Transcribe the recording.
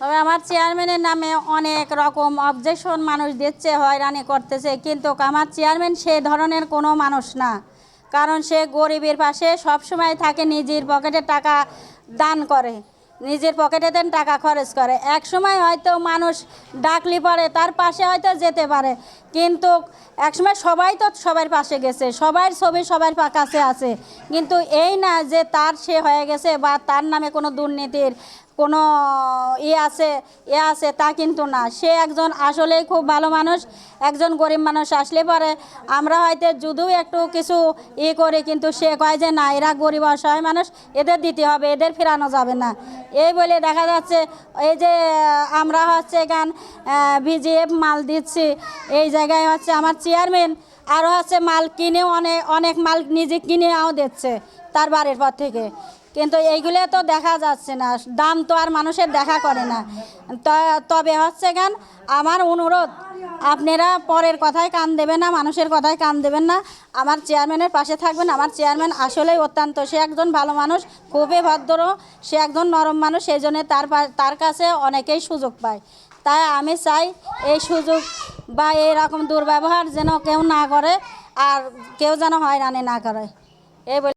তবে আমার চেয়ারম্যানের নামে অনেক রকম অবজেকশন মানুষ দিচ্ছে, হয়রানি করতেছে। কিন্তু আমার চেয়ারম্যান সে ধরনের কোনো মানুষ না। কারণ সে গরিবের পাশে সবসময় থাকে, নিজের পকেটে টাকা দান করে। নিজের পকেটে দেন, টাকা খরচ করে। এক সময় হয়তো মানুষ ডাকলি পরে তার পাশে হয়তো যেতে পারে। কিন্তু একসময় সবাই তো সবার পাশে গেছে, সবার ছবি সবার কাছে আছে। কিন্তু এই না যে তার সে হয়ে গেছে বা তার নামে কোনো দুর্নীতির কোনো ই আছে এ আছে তা কিন্তু না। সে একজন আসলেই খুব ভালো মানুষ, একজন গরিব মানুষ আসলে পরে। আমরা হয়তো যদিও একটু কিছু ই করি, কিন্তু সে কয় যে না, এরা গরিব অসহায় মানুষ, এদের দিতে হবে, এদের ফেরানো যাবে না। এই বলে দেখা যাচ্ছে, এই যে, আমরা হচ্ছে গান ভিজিএফ মাল দিচ্ছি, এই জায়গায় হচ্ছে আমার চেয়ারম্যান আরও হচ্ছে মাল কিনে অনেক অনেক মাল নিজে কিনেও দিচ্ছে, তার বাড়ির পর থেকে। কিন্তু এইগুলো তো দেখা যাচ্ছে না। দাম তো আর মানুষের দেখা করে না। তবে হচ্ছে গান, আমার অনুরোধ, আপনারা পরের কথায় কান দেবেন না, মানুষের কথায় কান দেবেন না। আমার চেয়ারম্যানের পাশে থাকবেন। আমার চেয়ারম্যান আসলেই অত্যন্ত, সে একজন ভালো মানুষ, খুবই ভদ্র, সে একজন নরম মানুষ, সেই জন্য তার তার কাছে অনেকেই সুযোগ পায়। তাই আমি চাই এই সুযোগ বা এই রকম দুর্ব্যবহার যেন কেউ না করে, আর কেউ যেন হয়রানি না করে। এই